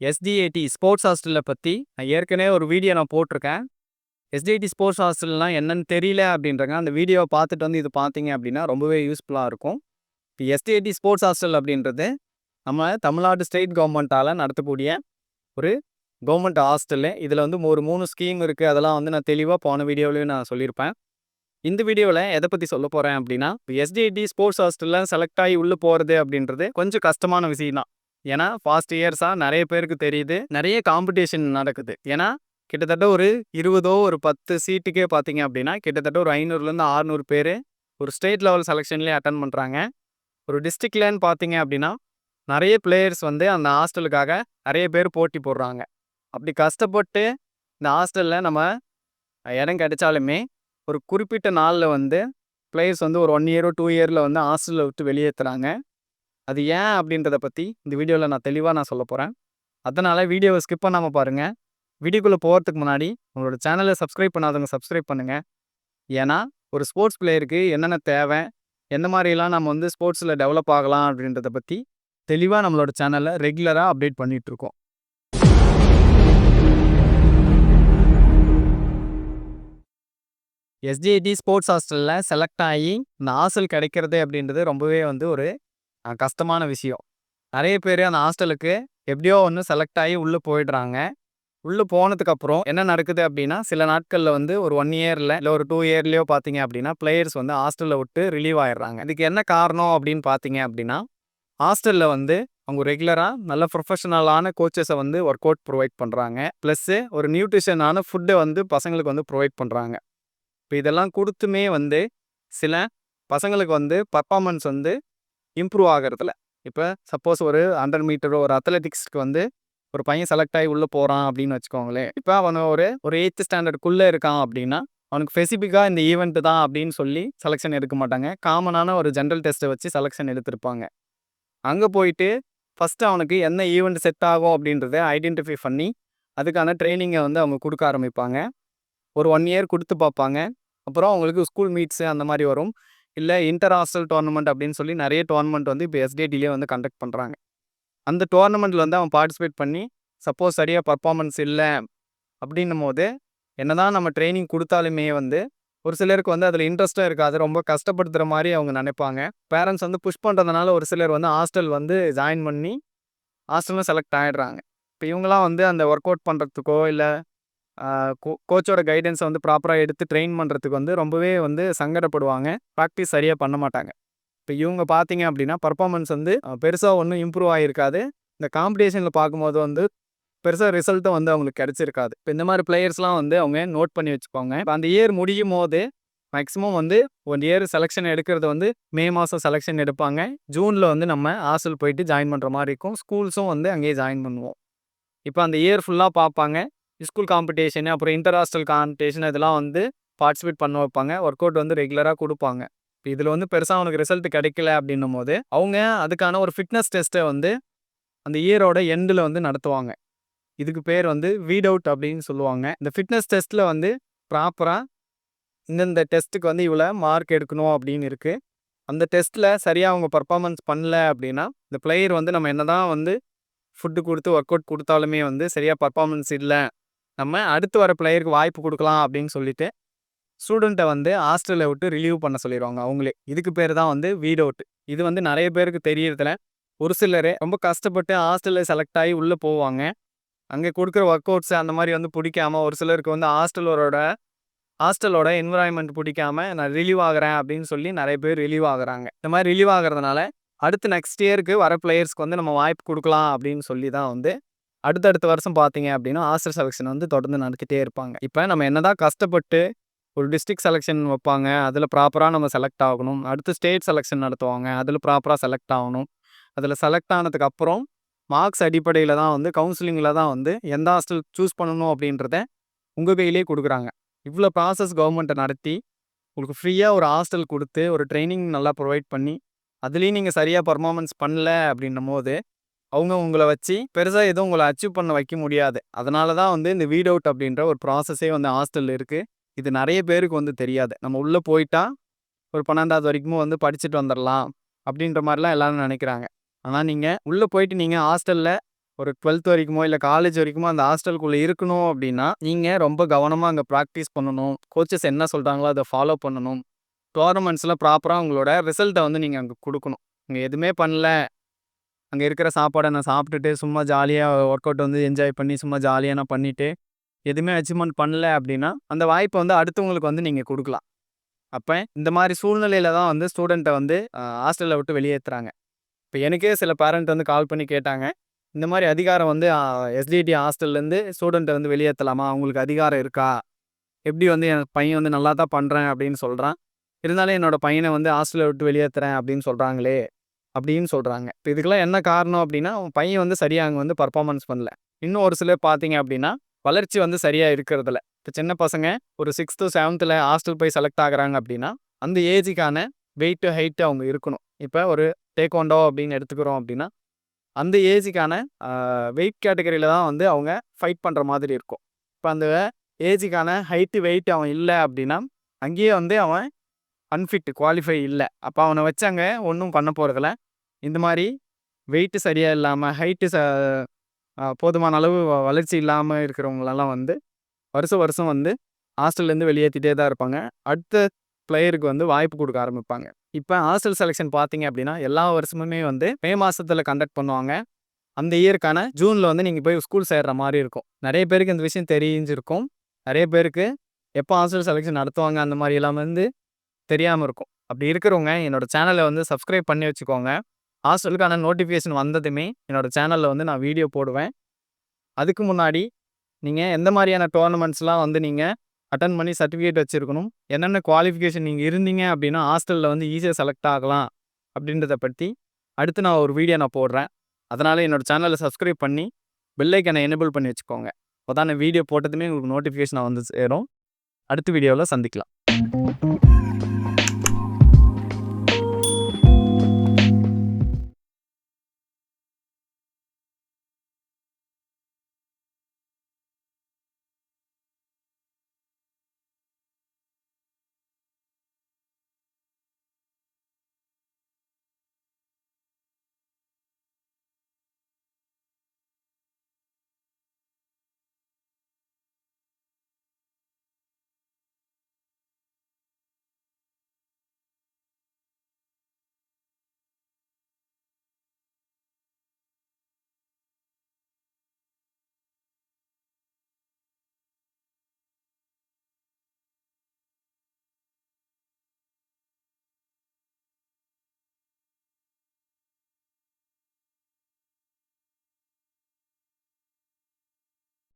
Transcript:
SDAT sports ஹாஸ்டலை பற்றி நான் ஏற்கனவே ஒரு வீடியோ நான் போட்டிருக்கேன். எஸ்டிஐடி ஸ்போர்ட்ஸ் ஹாஸ்டல்லாம் என்னன்னு தெரியல அப்படின்றங்க. அந்த வீடியோவை பார்த்துட்டு வந்து இது பார்த்தீங்க அப்படின்னா ரொம்பவே யூஸ்ஃபுல்லாக இருக்கும். இப்போ எஸ்டிஐடி ஸ்போர்ட்ஸ் ஹாஸ்டல் அப்படின்றது நம்ம தமிழ்நாடு ஸ்டேட் கவர்மெண்ட்டால் நடத்தக்கூடிய ஒரு கவர்மெண்ட் ஹாஸ்டலு இதில் வந்து ஒரு மூணு ஸ்கீம் இருக்குது அதெல்லாம் வந்து நான் தெளிவாக போன வீடியோவிலையும் நான் சொல்லியிருப்பேன். இந்த வீடியோவில் எதை பற்றி சொல்ல போகிறேன் அப்படின்னா எஸ்டிஐடி ஸ்போர்ட்ஸ் ஹாஸ்டலில் செலக்ட் ஆகி உள்ளே போகிறது அப்படின்றது கொஞ்சம் கஷ்டமான விஷயம் தான் ஏன்னா ஃபாஸ்ட் இயர்ஸாக நிறைய பேருக்கு தெரியுது. நிறைய காம்படிஷன் நடக்குது. ஏன்னா கிட்டத்தட்ட ஒரு இருபதோ ஒரு பத்து சீட்டுக்கே பார்த்தீங்க அப்படின்னா கிட்டத்தட்ட ஒரு ஐநூறுலேருந்து ஆறுநூறு பேர் ஒரு ஸ்டேட் லெவல் செலெக்ஷன்லேயே அட்டன் பண்ணுறாங்க ஒரு டிஸ்ட்ரிக்ட்லன்னு பார்த்தீங்க அப்படின்னா நிறைய பிளேயர்ஸ் வந்து அந்த ஹாஸ்டலுக்காக நிறைய பேர் போட்டி போடுறாங்க. அப்படி கஷ்டப்பட்டு இந்த ஹாஸ்டலில் நம்ம இடம் கிடைச்சாலுமே ஒரு குறிப்பிட்ட நாளில் வந்து பிளேயர்ஸ் வந்து ஒரு ஒன் இயரோ டூ இயரில் வந்து ஹாஸ்டலில் விட்டு வெளியேற்றுறாங்க அது ஏன் அப்படின்றத பற்றி இந்த வீடியோவில் நான் தெளிவாக நான் சொல்ல போகிறேன் அதனால் வீடியோவை ஸ்கிப் பண்ணாமல் பாருங்கள் வீடியோக்குள்ளே போகிறதுக்கு முன்னாடி உங்களோட சேனலை சப்ஸ்கிரைப் பண்ணாதவங்க சப்ஸ்கிரைப் பண்ணுங்கள் ஏன்னா ஒரு ஸ்போர்ட்ஸ் பிளேயருக்கு என்னென்ன தேவை எந்த மாதிரிலாம் நம்ம வந்து ஸ்போர்ட்ஸில் டெவலப் ஆகலாம் அப்படின்றத பற்றி தெளிவாக நம்மளோட சேனலை ரெகுலராக அப்டேட் பண்ணிகிட்ருக்கோம் எஸ்ஜிஐடி ஸ்போர்ட்ஸ் ஹாஸ்டலில் செலக்ட் ஆகி இந்த ஹாஸ்டல் கிடைக்கிறது அப்படின்றது ரொம்பவே வந்து ஒரு கஷ்டமான விஷயம். நிறைய பேர் அந்த ஹாஸ்டலுக்கு எப்படியோ ஒன்று செலக்ட் ஆகி உள்ளே போயிடுறாங்க. உள்ளே போனதுக்கப்புறம் என்ன நடக்குது அப்படின்னா சில நாட்களில் வந்து ஒரு ஒன் இயரில் இல்லை ஒரு டூ இயர்லேயோ பார்த்தீங்க அப்படின்னா பிளேயர்ஸ் வந்து ஹாஸ்டலில் விட்டு ரிலீவ் ஆயிடுறாங்க. இதுக்கு என்ன காரணம் அப்படின்னு பார்த்தீங்க அப்படின்னா ஹாஸ்டலில் வந்து அவங்க ரெகுலராக நல்ல ப்ரொஃபஷனலான கோச்சஸை வந்து ஒர்க் அவுட் ப்ரொவைட் பண்ணுறாங்க ப்ளஸ்ஸு ஒரு நியூட்ரிஷனான ஃபுட்டை வந்து பசங்களுக்கு வந்து ப்ரொவைட் பண்ணுறாங்க இப்போ இதெல்லாம் கொடுத்துமே வந்து சில பசங்களுக்கு வந்து பர்ஃபாமன்ஸ் வந்து இம்ப்ரூவ் ஆகிறதுல. இப்போ சப்போஸ் ஒரு ஹண்ட்ரட் மீட்டரோ ஒரு அத்லெட்டிக்ஸ்க்கு வந்து ஒரு பையன் செலக்ட் ஆகி உள்ளே போகிறான் அப்படின்னு வச்சுக்கோங்களேன். இப்போ அவன் ஒரு ஒரு எயித்து ஸ்டாண்டர்டுக்குள்ளே இருக்கான் அப்படின்னா அவனுக்கு ஸ்பெசிஃபிக்காக இந்த ஈவெண்ட்டு தான் அப்படின்னு சொல்லி செலெக்ஷன் எடுக்க மாட்டாங்க. காமனான ஒரு ஜென்ரல் டெஸ்ட்டை வச்சு செலெக்ஷன் எடுத்திருப்பாங்க. அங்கே போயிட்டு ஃபஸ்ட்டு அவனுக்கு என்ன ஈவெண்ட் செட் ஆகும் அப்படின்றத ஐடென்டிஃபை பண்ணி அதுக்கான ட்ரைனிங்கை வந்து அவங்க கொடுக்க ஆரம்பிப்பாங்க. ஒரு ஒன் இயர் கொடுத்து பார்ப்பாங்க. அப்புறம் அவங்களுக்கு ஸ்கூல் மீட்ஸு அந்த மாதிரி வரும். இல்லை இன்டர் ஹாஸ்டல் டோர்னமெண்ட் அப்படின்னு சொல்லி நிறைய டோர்னமெண்ட் வந்து இப்போ எஸ்டிடிலே வந்து கண்டக்ட் பண்ணுறாங்க அந்த டோர்னமெண்ட்டில் வந்து அவன் பார்ட்டிசிபேட் பண்ணி சப்போஸ் சரியாக பர்ஃபாமன்ஸ் இல்லை அப்படின்னும் போது என்னதான் நம்ம ட்ரைனிங் கொடுத்தாலுமே வந்து ஒரு சிலருக்கு வந்து அதில் இன்ட்ரெஸ்ட்டும் இருக்காது ரொம்ப கஷ்டப்படுத்துகிற மாதிரி அவங்க நினைப்பாங்க. பேரண்ட்ஸ் வந்து புஷ் பண்ணுறதுனால ஒரு சிலர் வந்து ஹாஸ்டல் வந்து ஜாயின் பண்ணி ஹாஸ்டலும் செலக்ட் ஆகிடுறாங்க இப்போ இவங்களாம் வந்து அந்த ஒர்க் அவுட் பண்ணுறதுக்கோ இல்லை கோச்சோட கைடன்ஸை வந்து ப்ராப்பராக எடுத்து ட்ரெயின் பண்ணுறதுக்கு வந்து ரொம்பவே வந்து சங்கடப்படுவாங்க. ப்ராக்டிஸ் சரியாக பண்ண மாட்டாங்க. இப்போ இவங்க பார்த்தீங்க அப்படின்னா பர்ஃபாமன்ஸ் வந்து பெருசாக ஒன்றும் இம்ப்ரூவ் ஆகிருக்காது இந்த காம்படிஷனில் பார்க்கும்போது வந்து பெருசாக ரிசல்ட்டும் வந்து அவங்களுக்கு கிடச்சிருக்காது. இப்போ இந்த மாதிரி பிளேயர்ஸ்லாம் வந்து அவங்க நோட் பண்ணி வச்சுப்பாங்க இப்போ அந்த இயர் முடியும் போது மேக்ஸிமம் வந்து ஒன் இயர் செலெக்ஷன் எடுக்கிறது வந்து மே மாதம் செலெக்ஷன் எடுப்பாங்க. ஜூனில் வந்து நம்ம ஹாஸ்டல் போயிட்டு ஜாயின் பண்ணுற மாதிரி இருக்கும். ஸ்கூல்ஸும் வந்து அங்கேயே ஜாயின் பண்ணுவோம். இப்போ அந்த இயர் ஃபுல்லாக பார்ப்பாங்க ஸ்கூல் காம்படிஷனு அப்புறம் இன்டர் ஹாஸ்டல் காம்படிஷன் இதெல்லாம் வந்து பார்ட்டிசிபேட் பண்ண வைப்பாங்க. ஒர்க் அவுட் வந்து ரெகுலராக கொடுப்பாங்க. இப்போ இதில் வந்து பெருசாக அவனுக்கு ரிசல்ட் கிடைக்கல அப்படின்னும் போது அவங்க அதுக்கான ஒரு ஃபிட்னஸ் டெஸ்ட்டை வந்து அந்த இயரோட எண்டில் வந்து நடத்துவாங்க. இதுக்கு பேர் வந்து வீட் அவுட் அப்படின்னு சொல்லுவாங்க. இந்த ஃபிட்னஸ் டெஸ்ட்டில் வந்து ப்ராப்பராக இந்தந்த டெஸ்ட்டுக்கு வந்து இவ்வளோ மார்க் எடுக்கணும் அப்படின்னு இருக்குது அந்த டெஸ்ட்டில் சரியாக அவங்க பர்ஃபாமன்ஸ் பண்ணல அப்படின்னா இந்த பிளேயர் வந்து நம்ம என்ன தான் வந்து ஃபுட்டு கொடுத்து ஒர்க் அவுட் கொடுத்தாலுமே வந்து சரியாக பர்ஃபாமன்ஸ் இல்லை நம்ம அடுத்து வர பிளேயருக்கு வாய்ப்பு கொடுக்கலாம் அப்படின்னு சொல்லிட்டு ஸ்டூடெண்ட்டை வந்து ஹாஸ்டலில் விட்டு ரிலீவ் பண்ண சொல்லிடுவாங்க அவங்களே. இதுக்கு பேர் தான் வந்து வீட் அவுட் இது வந்து நிறைய பேருக்கு தெரியறதுல. ஒரு சிலர் ரொம்ப கஷ்டப்பட்டு ஹாஸ்டலில் செலக்ட் ஆகி உள்ளே போவாங்க. அங்கே கொடுக்குற ஒர்க் அவுட்ஸ் அந்த மாதிரி வந்து பிடிக்காம ஒரு சிலருக்கு வந்து ஹாஸ்டலோட ஹாஸ்டலோட என்விரான்மெண்ட் பிடிக்காம நான் ரிலீவ் ஆகிறேன் அப்படின்னு சொல்லி நிறைய பேர் ரிலீவ் ஆகுறாங்க. இந்த மாதிரி ரிலீவ் ஆகிறதுனால அடுத்து நெக்ஸ்ட் இயருக்கு வர பிளேயர்ஸ்க்கு வந்து நம்ம வாய்ப்பு கொடுக்கலாம் அப்படின்னு சொல்லி தான் வந்து அடுத்தடுத்த வருஷம் பார்த்தீங்க அப்படின்னா ஹாஸ்டல் செலெக்ஷன் வந்து தொடர்ந்து நடத்திட்டே இருப்பாங்க. இப்போ நம்ம என்னதான் கஷ்டப்பட்டு ஒரு டிஸ்ட்ரிக்ட் செலெக்ஷன் வைப்பாங்க அதில் ப்ராப்பராக நம்ம செலக்ட் ஆகணும். அடுத்து ஸ்டேட் செலெக்ஷன் நடத்துவாங்க அதில் ப்ராப்பராக செலக்ட் ஆகணும். அதில் செலக்ட் ஆனதுக்கு அப்புறம் மார்க்ஸ் அடிப்படையில் தான் வந்து கவுன்சிலிங்கில் தான் வந்து எந்த ஹாஸ்டல் சூஸ் பண்ணணும் அப்படின்றத உங்கள் கையிலே கொடுக்குறாங்க. இவ்வளோ ப்ராசஸ் கவர்மெண்ட்டை நடத்தி உங்களுக்கு ஃப்ரீயாக ஒரு ஹாஸ்டல் கொடுத்து ஒரு ட்ரைனிங் நல்லா ப்ரொவைட் பண்ணி அதுலேயும் நீங்கள் சரியாக பர்ஃபார்மன்ஸ் பண்ணல அப்படின்னும் போது அவங்க உங்களை வச்சு பெருசாக எதுவும் உங்களை அச்சீவ் பண்ண வைக்க முடியாது அதனால தான் வந்து இந்த வீட் அவுட் அப்படின்ற ஒரு ப்ராசஸே வந்து ஹாஸ்டலில் இருக்குது இது நிறைய பேருக்கு வந்து தெரியாது நம்ம உள்ளே போயிட்டா ஒரு பன்னெண்டாவது வரைக்கும் வந்து படிச்சுட்டு வந்துடலாம் அப்படின்ற மாதிரிலாம் எல்லோரும் நினைக்கிறாங்க ஆனால் நீங்கள் உள்ளே போயிட்டு நீங்கள் ஹாஸ்டலில் ஒரு 12த் வரைக்குமோ, இல்லை காலேஜ் வரைக்குமோ அந்த ஹாஸ்டலுக்குள்ளே இருக்கணும் அப்படின்னா நீங்கள் ரொம்ப கவனமாக அங்கே ப்ராக்டிஸ் பண்ணணும். கோச்சஸ் என்ன சொல்கிறாங்களோ அதை ஃபாலோ பண்ணணும். டோர்னமெண்ட்ஸில் ப்ராப்பராக உங்களோட ரிசல்ட்டை வந்து நீங்கள் அங்கே கொடுக்கணும் நீங்கள் எதுவுமே பண்ணல. அங்கே இருக்கிற சாப்பாடை நான் சாப்பிட்டுட்டு சும்மா ஜாலியாக ஒர்க் அவுட் வந்து என்ஜாய் பண்ணி சும்மா ஜாலியாக நான் பண்ணிவிட்டு எதுவுமே அச்சீவ்மெண்ட் பண்ணல அப்படின்னா அந்த வாய்ப்பை வந்து அடுத்தவங்களுக்கு வந்து நீங்கள் கொடுக்கலாம் அப்போ இந்த மாதிரி சூழ்நிலையில தான் வந்து ஸ்டூடெண்ட்டை வந்து ஹாஸ்டலில் விட்டு வெளியேற்றுறாங்க இப்போ எனக்கே சில பேரண்ட் வந்து கால் பண்ணி கேட்டாங்க. இந்த மாதிரி அதிகாரம் வந்து எஸ்டிடி ஹாஸ்டல்லேருந்து ஸ்டூடெண்ட்டை வந்து வெளியேற்றலாமா அவங்களுக்கு அதிகாரம் இருக்கா? எப்படி வந்து என் பையன் வந்து நல்லா தான் பண்ணுறேன் அப்படின்னு சொல்கிறான் இருந்தாலும் என்னோட பையனை வந்து ஹாஸ்டலில் விட்டு வெளியேற்றுறேன் அப்படின்னு சொல்கிறாங்களே அப்படின்னு சொல்கிறாங்க இப்போ இதுக்கெல்லாம் என்ன காரணம் அப்படின்னா உன் பையன் வந்து சரியாக அங்கே வந்து பெர்ஃபார்மன்ஸ் பண்ணல. இன்னும் ஒரு சிலர் பார்த்தீங்க அப்படின்னா வளர்ச்சி வந்து சரியாக இருக்கிறதில்ல. இப்போ சின்ன பசங்க ஒரு 6த், 7த்ல ஹாஸ்டல் போய் செலக்ட் ஆகுறாங்க அப்படின்னா அந்த ஏஜுக்கான வெயிட்டு ஹைட்டு அவங்க இருக்கணும். இப்போ ஒரு டேக்வாண்டோ அப்படின்னு எடுத்துக்கிறோம் அப்படின்னா அந்த ஏஜுக்கான வெயிட் கேட்டகரியில் தான் வந்து அவங்க ஃபைட் பண்ணுற மாதிரி இருக்கும். இப்போ அந்த ஏஜுக்கான ஹைட்டு வெயிட் அவன் இல்லை அப்படின்னா அங்கேயே வந்து அவன் அன்ஃபிட் குவாலிஃபை இல்லை அப்போ அவனை வச்சாங்க ஒன்றும் பண்ண போகிறதில்ல இந்த மாதிரி வெயிட்டு சரியாக இல்லாமல் ஹைட்டு ச போதுமான அளவு வளர்ச்சி இல்லாமல் இருக்கிறவங்களெல்லாம் வந்து, வருஷம் வருஷம் வந்து ஹாஸ்டல்லேருந்து வெளியேற்றிட்டே தான் இருப்பாங்க. அடுத்த பிளேயருக்கு வந்து வாய்ப்பு கொடுக்க ஆரம்பிப்பாங்க. இப்போ ஹாஸ்டல் செலெக்ஷன் பார்த்தீங்க அப்படின்னா எல்லா வருஷமுமே வந்து மே மாதத்தில் கண்டக்ட் பண்ணுவாங்க. அந்த இயருக்கான ஜூனில் வந்து நீங்கள் போய் ஸ்கூல் சேர்கிற மாதிரி இருக்கும். நிறைய பேருக்கு இந்த விஷயம் தெரிஞ்சிருக்கும். நிறைய பேருக்கு எப்போ ஹாஸ்டல் செலெக்ஷன் நடத்துவாங்க அந்த மாரிலாம் வந்து தெரியாமல் இருக்கும். அப்படி இருக்கிறவங்க என்னோட சேனலை வந்து சப்ஸ்கிரைப் பண்ணி வச்சுக்கோங்க. ஹாஸ்டலுக்கான நோட்டிஃபிகேஷன் வந்ததுமே என்னோட சேனலில் வந்து நான் வீடியோ போடுவேன். அதுக்கு முன்னாடி நீங்கள் எந்த மாதிரியான டோர்னமெண்ட்ஸ்லாம் வந்து நீங்கள் அட்டன் பண்ணி சர்டிஃபிகேட் வச்சுருக்கணும் என்னென்ன குவாலிஃபிகேஷன் நீங்கள் இருந்தீங்க அப்படின்னா ஹாஸ்டலில் வந்து ஈஸியாக செலக்ட் ஆகலாம். அப்படின்றத பற்றி அடுத்து நான் ஒரு வீடியோ நான் போடுறேன். அதனால் என்னோடய சேனலை சப்ஸ்கிரைப் பண்ணி பெல் எனேபிள் பண்ணி வச்சுக்கோங்க. அப்போ தான் வீடியோ போட்டதுமே உங்களுக்கு நோட்டிஃபிகேஷன் வந்து சேரும். அடுத்த வீடியோவில் சந்திக்கலாம்.